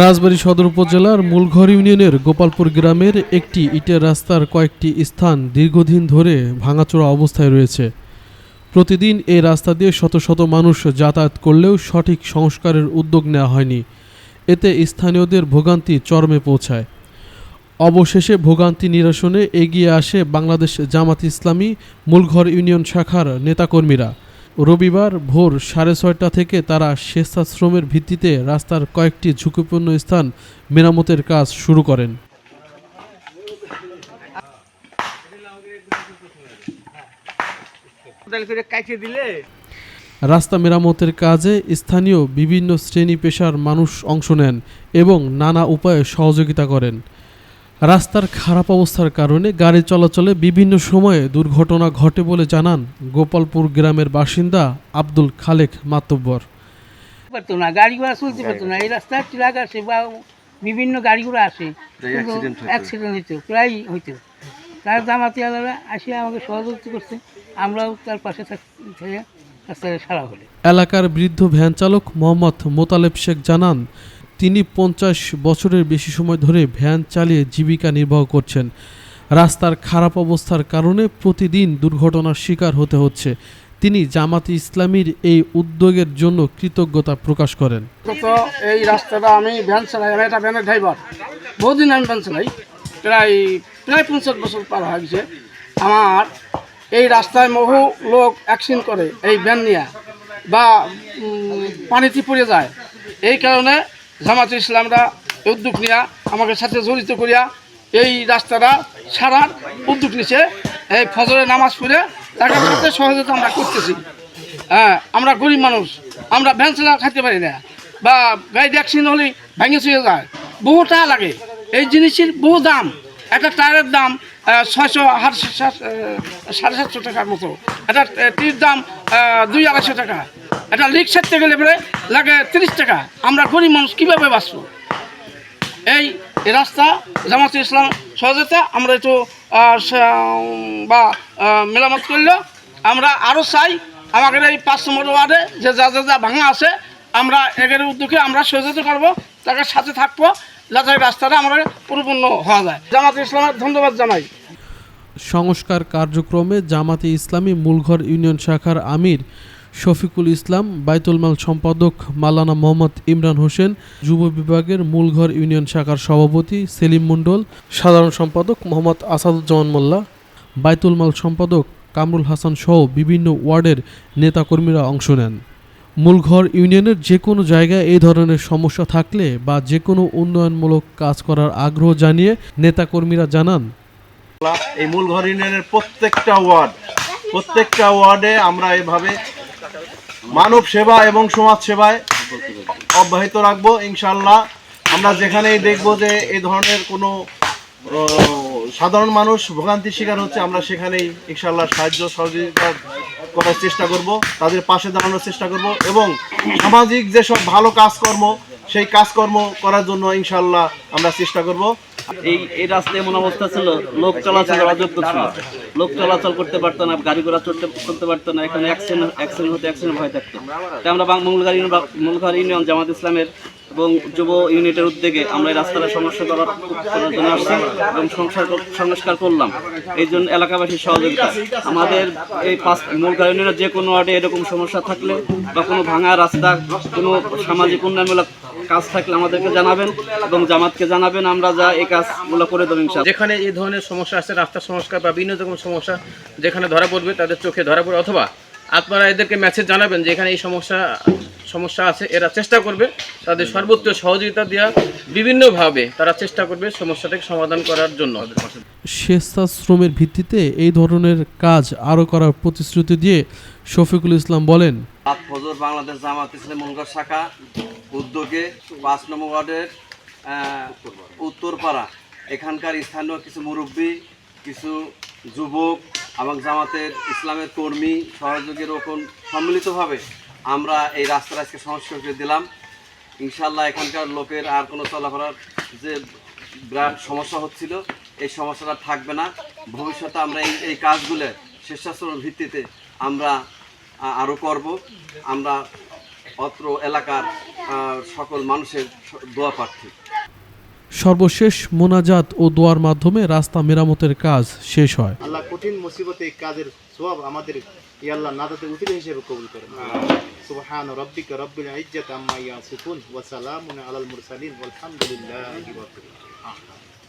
রাজবাড়ী সদর উপজেলার মূলঘর ইউনিয়নের গোপালপুর গ্রামের একটি ইটের রাস্তার কয়েকটি স্থান দীর্ঘদিন ধরে ভাঙাচোরা অবস্থায় রয়েছে। প্রতিদিন এই রাস্তা দিয়ে শত শত মানুষ যাতায়াত করলেও সঠিক সংস্কারের উদ্যোগ নেওয়া হয়নি। এতে স্থানীয়দের ভোগান্তি চরমে পৌঁছায়। অবশেষে ভোগান্তি নিরসনে এগিয়ে আসে বাংলাদেশ জামাত ইসলামী মূলঘর ইউনিয়ন শাখার নেতাকর্মীরা। রবিবার ভোর সাড়ে ছয়টা থেকে তারা স্বেচ্ছাশ্রমের ভিত্তিতে রাস্তার কয়েকটি ঝুঁকিপূর্ণ স্থান মেরামতের কাজ শুরু করেন। রাস্তা মেরামতের কাজে স্থানীয় বিভিন্ন শ্রেণি পেশার মানুষ অংশ নেন এবং নানা উপায়ে সহযোগিতা করেন। রাস্তার খারাপ অবস্থার কারণে গাড়ি চলাচলে বিভিন্ন সময়ে দুর্ঘটনা ঘটে বলে জানান গোপালপুর গ্রামের বাসিন্দা আব্দুল খালেক মাতব্বর। পারতো না গাড়ি ঘোড়া চলতে পারতো না। এই রাস্তায় ট্রাক আসে বা বিভিন্ন গাড়িগুলো আসে অ্যাক্সিডেন্ট হইতো। প্রায় হইতো। তার জামাতি আলাদা আসে আমাকে সহযোগিতা করছে। আমরাও তার পাশে থাক- থেকে রাস্তায় সারা হলে। এলাকার বৃদ্ধ ভ্যান চালক মোহাম্মদ মোতালেব শেখ জানান তিনি পঞ্চাশ বছরের বেশি সময় ধরে ভ্যান চালিয়ে জীবিকা নির্বাহ করছেন। রাস্তার খারাপ অবস্থার কারণে প্রতিদিন দুর্ঘটনার শিকার হতে হচ্ছে। তিনি জামাতি ইসলামীর এই উদ্যোগের জন্য কৃতজ্ঞতা প্রকাশ করেন। এই রাস্তাটা আমি ভ্যান চালাই, আমি একটা ভ্যানের ড্রাইভার। বহুদিন আমি ভ্যান চালাই, প্রায় প্রায় পঞ্চাশ বছর পার হয়ে গেছে। আমার এই রাস্তায় বহু লোক অ্যাক্সিডেন্ট করে এই ভ্যান নিয়ে, বা পানিতে পড়ে যায়। এই কারণে জামাত ইসলামরা উদ্যোগ নিয়ে আমাকে সাথে জড়িত করিয়া এই রাস্তাটা সারার উদ্যোগ নিছে। এই ফজরে নামাজ পড়ে তার সাথে সহযোগিতা আমরা করতেছি। হ্যাঁ আমরা গরিব মানুষ, আমরা ভ্যান চালা খাইতে পারি না। বা গাড়ি অ্যাক্সিডেন্ট হলে ভেঙে চুয়ে যায়। বহু টাকা লাগে। এই জিনিসের বহু দাম। একটা টায়ারের দাম ছয়শো সাড়ে সাতশো টাকার মতো। একটা টির দাম দুই আড়াইশো টাকা। একটা লিক সারতে গেলে লাগে তিরিশ টাকা। আমরা গরিব মানুষ কীভাবে বাঁচবো? এই এই রাস্তা, জামাত ইসলাম সহযোগিতা আমরা একটু বা মেরামত করলে আমরা আরও চাই, আমাদের এই পাঁচ নম্বর ওয়ার্ডে যে যা যা যা ভাঙা আছে, আমরা এগের উদ্যোগে আমরা সহযোগিতা করব, তাকে সাথে থাকব। যাতে রাস্তাটা আমরা পরিপূর্ণ হওয়া যায়। জামাত ইসলামের ধন্যবাদ জানাই। সংস্কার কার্যক্রমে জামাতে ইসলামী মূলঘর ইউনিয়ন শাখার আমির শফিকুল ইসলাম, বাইতুল মাল সম্পাদক মালানা মোহাম্মদ ইমরান হোসেন, যুব বিভাগের মূলঘর ইউনিয়ন শাখার সভাপতি সেলিম মণ্ডল, সাধারণ সম্পাদক মোহাম্মদ আসাদুজ্জামান মোল্লা, বাইতুল মাল সম্পাদক কামরুল হাসান সহ বিভিন্ন ওয়ার্ডের নেতাকর্মীরা অংশ নেন। মূলঘর ইউনিয়নের যে কোনো জায়গায় এই ধরনের সমস্যা থাকলে বা যে কোনো উন্নয়নমূলক কাজ করার আগ্রহ জানিয়ে নেতাকর্মীরা জানান। এই মূলঘর ইউনিয়নের প্রত্যেকটা ওয়ার্ড, প্রত্যেকটা ওয়ার্ডে আমরা এভাবে মানব সেবা এবং সমাজ সেবায় অব্যাহত রাখব ইনশাল্লাহ আমরা যেখানেই দেখব যে এই ধরনের কোনো সাধারণ মানুষ ভোগান্তির শিকার হচ্ছে, আমরা সেখানেই ইনশাল্লাহ সাহায্য সহযোগিতা করার চেষ্টা করব, তাদের পাশে দাঁড়ানোর চেষ্টা করব এবং সামাজিক যেসব ভালো কাজকর্ম, সেই কাজকর্ম করার জন্য ইনশাল্লাহ আমরা চেষ্টা করব। এই এই রাস্তায় এমন অবস্থা ছিল, লোক চলাচলের অযোগ্য ছিল। লোক চলাচল করতে পারতো না, গাড়ি ঘোড়া চড়তে করতে পারতো না, এখানে অ্যাক্সিডেন্ট অ্যাক্সিডেন্ট হতে অ্যাক্সিডেন্ট ভয় থাকতো। তাই আমরা মূলঘর ইউনিয়ন মূলঘর ইউনিয়ন জামাত ইসলামের এবং যুব ইউনিটের উদ্যোগে আমরা এই রাস্তার সমস্যা করার জন্য আসছি এবং সংস্কার কর- সংস্কার করলাম। এই জন্য এলাকাবাসীর সহযোগিতা। আমাদের এই পাঁচ মূলঘর ইউনিয়নের যে কোনো ওয়ার্ডে এরকম সমস্যা থাকলে বা কোনো ভাঙা রাস্তা, কোনো সামাজিক উন্নয়নমূলক কাজ থাকলে আমাদেরকে জানাবেন এবং জামাতকে জানাবেন আমরা যা এই কাজগুলো করে দেবো ইনশাআল্লাহ। যেখানে এই ধরনের সমস্যা আছে, রাস্তা সংস্কার বা বিভিন্ন রকম সমস্যা যেখানে ধরা পড়বে, তাদের চোখে ধরা পড়বে। অথবা আপনারা এদেরকে মেসেজ জানাবেন যে এখানে এই সমস্যা সমস্যা আছে এরা চেষ্টা করবে তাদের সর্বোচ্চ সহযোগিতা দেওয়া বিভিন্নভাবে তারা চেষ্টা করবে সমস্যাটাকে সমাধান করার জন্য। স্বেচ্ছাশ্রমের ভিত্তিতে এই ধরনের কাজ আরও করার প্রতিশ্রুতি দিয়ে শফিকুল ইসলাম বলেন ফজর বাংলাদেশ জামাত ইসলাম মনগর শাখা উদ্যোগে পাঁচ নম্বর ওয়ার্ডের উত্তরপাড়া। এখানকার স্থানীয় কিছু মুরব্বী কিছু যুবক এবং জামাতের ইসলামের কর্মী সহযোগীর ওপর সম্মিলিতভাবে আমরা এই রাস্তার আজকে সংস্কার করে দিলাম। ইনশাল্লাহ এখানকার লোকের আর কোনো চলাফেরার যে বিরাট সমস্যা হচ্ছিল, এই সমস্যাটা থাকবে না। ভবিষ্যতে আমরা এই এই কাজগুলো স্বেচ্ছাশ্রমের ভিত্তিতে আমরা আরও করব। আমরা অত্র এলাকার সকল মানুষের দোয়া প্রার্থী। সর্বশেষ মোনাজাত ও দোয়ার মাধ্যমে রাস্তা মেরামতের কাজ শেষ হয়। আল্লাহ কঠিন মুসিবতে এই কাজের সওয়াব আমাদের আল্লাহ নাদাতে উচিত হিসেবে কবুল করেন। সুবহান রাব্বিকা রব্বিল ইজ্জাত আম্মা ইয়াসিফুন। ওয়া সালামুন আলাল মুরসালিন। ওয়ালহামদুলিল্লাহি রাব্বিল আলামিন।